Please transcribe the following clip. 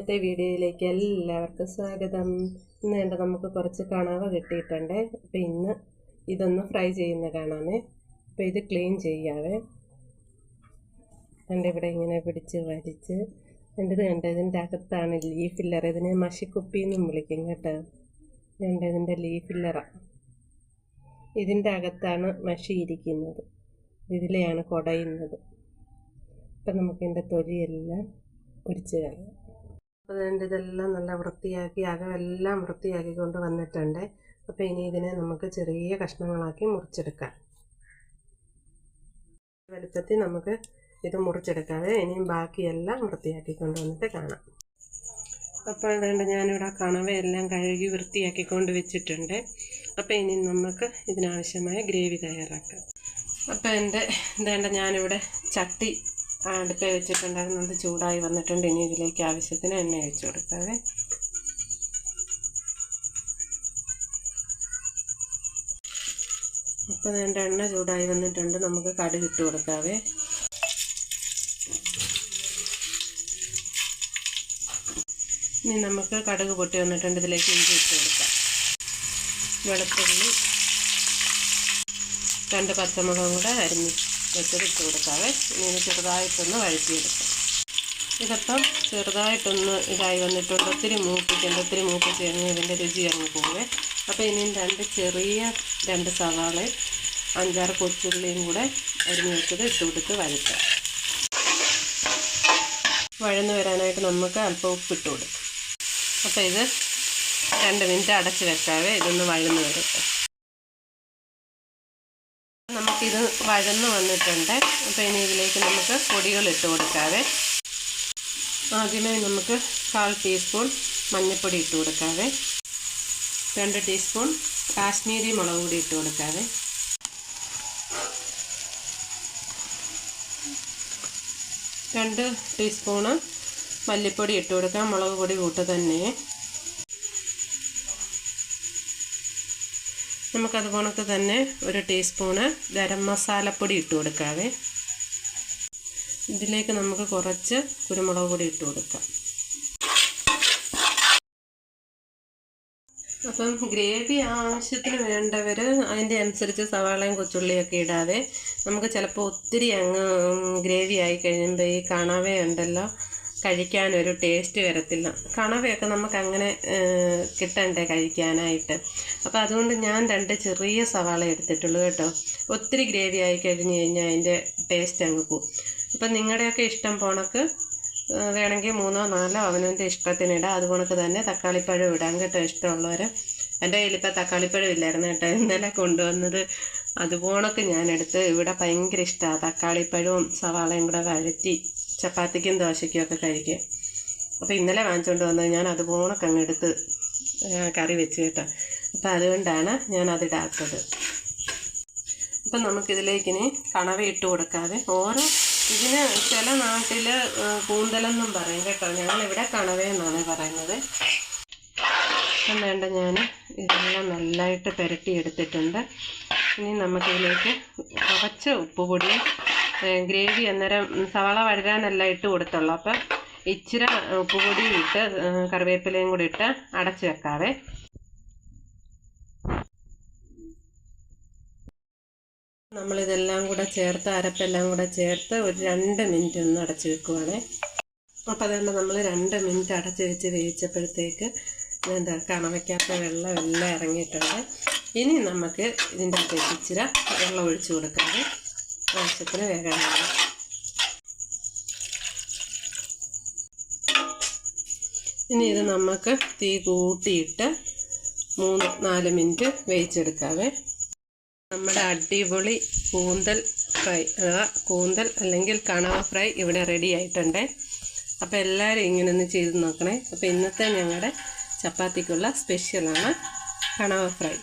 ഇന്നത്തെ വീഡിയോയിലേക്ക് എല്ലാവർക്കും സ്വാഗതം. ഇന്ന് വേണ്ട നമുക്ക് കുറച്ച് കണവ കിട്ടിയിട്ടുണ്ട്. അപ്പോൾ ഇന്ന് ഇതൊന്ന് ഫ്രൈ ചെയ്യുന്ന കാണാമേ അപ്പോൾ ഇത് ക്ലീൻ ചെയ്യാവേ. കണ്ട് ഇവിടെ ഇങ്ങനെ പിടിച്ച് വരിച്ച് കണ്ടത് കണ്ട ഇതിന്റെ അകത്താണ് ലീഫ് ലീഫില്ലർ ഇതിനെ മഷിക്കുപ്പി എന്നും വിളിക്കും കേട്ടോ. കണ്ട് ഇതിന്റെ ലീഫില്ലറാണ് ഇതിന്റെ അകത്താണ് മഷി ഇരിക്കുന്നത്. ഇതിലെയാണ് കുടയുന്നത്. അപ്പം നമുക്കിതിന്റെ തൊലിയെല്ലാം ഒരിച്ച് കളയാം. അതിന്റെ ഇതെല്ലാം നല്ല വൃത്തിയാക്കി അകമെല്ലാം വൃത്തിയാക്കി കൊണ്ട് വന്നിട്ടുണ്ട്. അപ്പോൾ ഇനി ഇതിനെ നമുക്ക് ചെറിയ കഷ്ണങ്ങളാക്കി മുറിച്ചെടുക്കാം. വലുപ്പത്തിൽ നമുക്ക് ഇത് മുറിച്ചെടുക്കാതെ ഇനിയും ബാക്കിയെല്ലാം വൃത്തിയാക്കി കൊണ്ട് വന്നിട്ട് കാണാം. അപ്പോൾ അതുകൊണ്ട് ഞാനിവിടെ കണവയെല്ലാം കഴുകി വൃത്തിയാക്കിക്കൊണ്ട് വെച്ചിട്ടുണ്ട്. അപ്പോൾ ഇനി നമുക്ക് ഇതിനാവശ്യമായ ഗ്രേവി തയ്യാറാക്കാം. അപ്പോൾ എന്റെ ഇതേണ്ട ഞാനിവിടെ ചട്ടി അടുപ്പേ വെച്ചിട്ടുണ്ടായിരുന്നു അത് ചൂടായി വന്നിട്ടുണ്ട്. ഇനി ഇതിലേക്ക് ആവശ്യത്തിന് എണ്ണ ഒഴിച്ചു കൊടുക്കാവേ. അപ്പോൾ വേണ്ട എണ്ണ ചൂടായി വന്നിട്ടുണ്ട്. നമുക്ക് കടുക് ഇട്ട് കൊടുക്കാവേ. ഇനി നമുക്ക് കടുക് പൊട്ടി വന്നിട്ടുണ്ട്. ഇതിലേക്ക് ഇഞ്ചി ഇട്ട് കൊടുക്കാം. വെളുത്തുള്ളി രണ്ട് പച്ചമുളകും കൂടെ അരിഞ്ഞ് വെച്ചത് ഇട്ട് കൊടുക്കാവേ ഇനി ചെറുതായിട്ടൊന്ന് വഴറ്റിയെടുക്കാം. ഇതിപ്പം ചെറുതായിട്ടൊന്ന് ഇതായി വന്നിട്ടുണ്ട്. ഒത്തിരി മൂപ്പിക്കേണ്ട ഒത്തിരി മൂപ്പിച്ച് കഴിഞ്ഞാൽ ഇതിന്റെ രുചി അങ്ങ് പോവേ. അപ്പോൾ ഇനിയും രണ്ട് ചെറിയ രണ്ട് സവാള അഞ്ചാറ് കൊച്ചുള്ളിയും കൂടെ അരിഞ്ഞ് വെച്ചത് ഇട്ട് കൊടുത്ത് വഴറ്റാം. വഴന്ന് വരാനായിട്ട് നമുക്ക് അല്പം ഉപ്പിട്ട് കൊടുക്കും. അപ്പോൾ ഇത് രണ്ട് മിനിറ്റ് അടച്ച് വെക്കാവേ. ഇതൊന്ന് വഴന്ന് വരട്ടെ. നമുക്കിത് വഴന്ന് വന്നിട്ടുണ്ട്. അപ്പോൾ ഇനി ഇതിലേക്ക് നമുക്ക് പൊടികൾ ഇട്ട് കൊടുക്കാവേ. ആദ്യമേ നമുക്ക് കാൽ ടീസ്പൂൺ മഞ്ഞൾപ്പൊടി ഇട്ട് കൊടുക്കാവേ. രണ്ട് ടീസ്പൂൺ കാശ്മീരി മുളക് പൊടി ഇട്ട് കൊടുക്കാവേ. രണ്ട് ടീസ്പൂണ് മല്ലിപ്പൊടി ഇട്ട് കൊടുക്കാം. മുളക് പൊടി കൂട്ട് തന്നെ. നമുക്കതുപോണക്ക് തന്നെ ഒരു ടീസ്പൂണ് ഗരം മസാലപ്പൊടി ഇട്ട് കൊടുക്കാവേ. ഇതിലേക്ക് നമുക്ക് കുറച്ച് കുരുമുളക് പൊടി ഇട്ട് കൊടുക്കാം. അപ്പം ഗ്രേവി ആവശ്യത്തിന് വേണ്ടവർ അതിന്റെ അനുസരിച്ച് സവാളയും കൊച്ചുള്ളിയൊക്കെ ഇടാതെ നമുക്ക് ചിലപ്പോൾ ഒത്തിരി അങ്ങ് ഗ്രേവി ആയി കഴിയുമ്പോൾ ഈ കാണാവേ ഉണ്ടല്ലോ. കഴിക്കാനൊരു ടേസ്റ്റ് വരത്തില്ല. കണവയൊക്കെ നമുക്ക് അങ്ങനെ കിട്ടണ്ടേ കഴിക്കാനായിട്ട്. അപ്പോൾ അതുകൊണ്ട് ഞാൻ രണ്ട് ചെറിയ സവാള എടുത്തിട്ടുള്ളൂ കേട്ടോ. ഒത്തിരി ഗ്രേവി ആയി കഴിഞ്ഞ് കഴിഞ്ഞാൽ അതിന്റെ ടേസ്റ്റ് അങ്ങ് പോവും. അപ്പം നിങ്ങളുടെയൊക്കെ ഇഷ്ടം പോണക്ക് വേണമെങ്കിൽ മൂന്നോ നാലോ അവനവന്റെ ഇഷ്ടത്തിനിടാം അതുകൊണക്ക് തന്നെ തക്കാളിപ്പഴം ഇടാം കേട്ടോ ഇഷ്ടമുള്ളവർ എന്റെ കയ്യിലിപ്പോൾ തക്കാളിപ്പഴം ഇല്ലായിരുന്നു കേട്ടോ ഇന്നലെ കൊണ്ടുവന്നത്. അതുപോണക്ക് ഞാനെടുത്ത് ഇവിടെ ഭയങ്കര ഇഷ്ടമാണ് തക്കാളിപ്പഴവും സവാളയും കൂടെ വഴറ്റി ചപ്പാത്തിക്കും ദോശയ്ക്കും ഒക്കെ കഴിക്കുക അപ്പോൾ ഇന്നലെ വാങ്ങിച്ചുകൊണ്ട് വന്നത് ഞാൻ അതുപോണക്ക് അങ്ങ് എടുത്ത് കറി വെച്ച് കേട്ടോ. അപ്പോൾ അതുകൊണ്ടാണ് ഞാൻ അതിടാത്തത് അപ്പം നമുക്കിതിലേക്കിനി കണവ ഇട്ട് കൊടുക്കാതെ ഓരോ ഇതിന് ചില നാട്ടിൽ കൂന്തലെന്നും പറയും കേട്ടോ. ഞങ്ങളിവിടെ കണവയെന്നാണ് പറയുന്നത്. അപ്പം വേണ്ട ഞാൻ ഇതെല്ലാം നല്ലതായിട്ട് പുരട്ടി എടുത്തിട്ടുണ്ട്. ഇനി നമുക്കിതിലേക്ക് കുറച്ച് ഉപ്പ് പൊടിയും ഗ്രേവി അന്നേരം സവാള വഴുകാനല്ല ഇട്ട് കൊടുത്തുള്ളൂ. അപ്പം ഇച്ചിരി ഉപ്പ് പൊടി ഇട്ട് കറിവേപ്പിലയും കൂടി ഇട്ട് അടച്ച് വെക്കാവേ. നമ്മളിതെല്ലാം കൂടെ ചേർത്ത് അരപ്പെല്ലാം കൂടെ ചേർത്ത് ഒരു രണ്ട് മിനിറ്റ് ഒന്ന് അടച്ച് വെക്കുവാണേ. അപ്പോൾ അതുകൊണ്ട് നമ്മൾ രണ്ട് മിനിറ്റ് അടച്ച് വെച്ച് വേവിച്ചപ്പോഴത്തേക്ക് എന്താ കണവയ്ക്കാത്ത വെള്ളം എല്ലാം ഇറങ്ങിയിട്ടുണ്ട്. ഇനി നമുക്ക് ഇതിന്റെ അകത്തേക്ക് ഇച്ചിരി വെള്ളം ഒഴിച്ച് കൊടുക്കാതെ ആവശ്യത്തിന് വേഗമാണ് ഇനി ഇത് നമുക്ക് തീ കൂട്ടിയിട്ട് മൂന്ന് നാല് മിനിറ്റ് വേവിച്ചെടുക്കാവേ. നമ്മുടെ അടിപൊളി കൂന്തൽ ഫ്രൈ അഥവാ കൂന്തൽ അല്ലെങ്കിൽ കണവ ഫ്രൈ ഇവിടെ റെഡി ആയിട്ടുണ്ട്. അപ്പോൾ എല്ലാവരും ഇങ്ങനെ ഒന്ന് ചെയ്ത് നോക്കണേ. അപ്പോൾ ഇന്നത്തെ ഞങ്ങളുടെ ചപ്പാത്തിക്കുള്ള സ്പെഷ്യലാണ് കണവ ഫ്രൈ.